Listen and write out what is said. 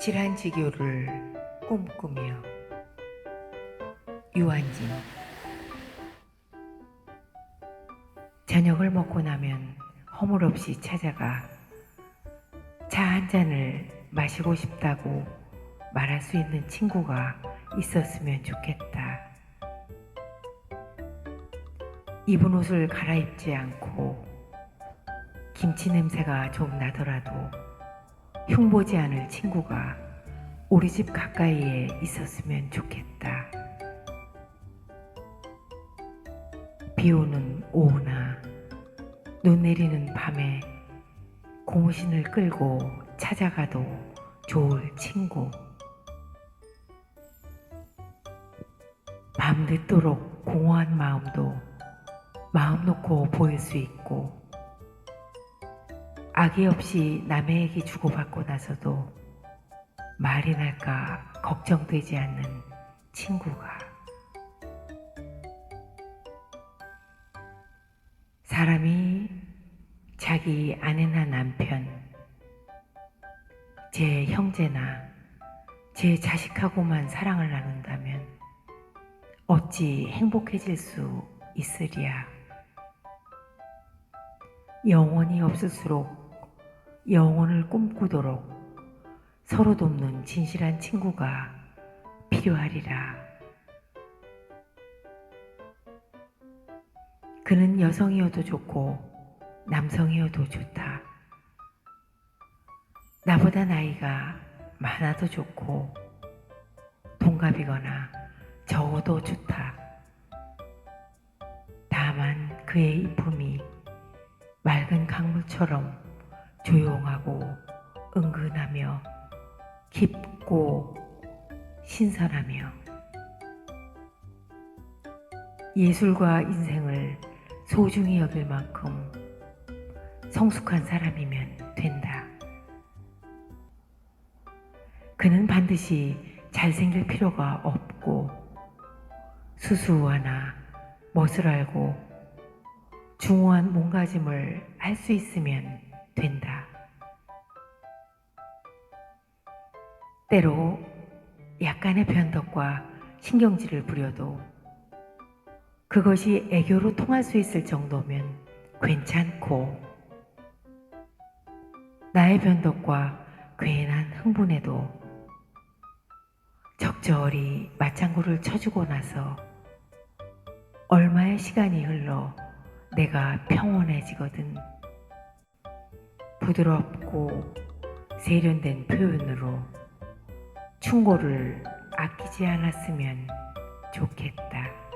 질환지교를 꿈꾸며 유한진 저녁을 먹고 나면 허물없이 찾아가 차 한 잔을 마시고 싶다고 말할 수 있는 친구가 있었으면 좋겠다. 입은 옷을 갈아입지 않고 김치 냄새가 좀 나더라도 흉보지 않을 친구가 우리 집 가까이에 있었으면 좋겠다. 비 오는 오후나 눈 내리는 밤에 고무신을 끌고 찾아가도 좋을 친구. 밤늦도록 공허한 마음도 마음 놓고 보일 수 있고 악의 없이 얘기 주고받고 나서도 말이 날까 걱정되지 않는 친구가 사람이 자기 아내나 남편, 제 형제나 제 자식하고만 사랑을 나눈다면 어찌 행복해질 수 있으랴. 영원히 없을수록 영혼을 꿈꾸도록 서로 돕는 진실한 친구가 필요하리라. 그는 여성이어도 좋고 남성이어도 좋다. 나보다 나이가 많아도 좋고 동갑이거나 적어도 좋다. 다만 그의 이쁨이 맑은 강물처럼 조용하고 은근하며 깊고 신선하며 예술과 인생을 소중히 여길 만큼 성숙한 사람이면 된다. 그는 반드시 잘생길 필요가 없고 수수하나 멋을 알고 중후한 몸가짐을 할 수 있으면 된다. 때로 약간의 변덕과 신경질을 부려도 그것이 애교로 통할 수 있을 정도면 괜찮고 나의 변덕과 괜한 흥분에도 적절히 맞장구를 쳐주고 나서 얼마의 시간이 흘러 내가 평온해지거든 부드럽고 세련된 표현으로 충고를 아끼지 않았으면 좋겠다.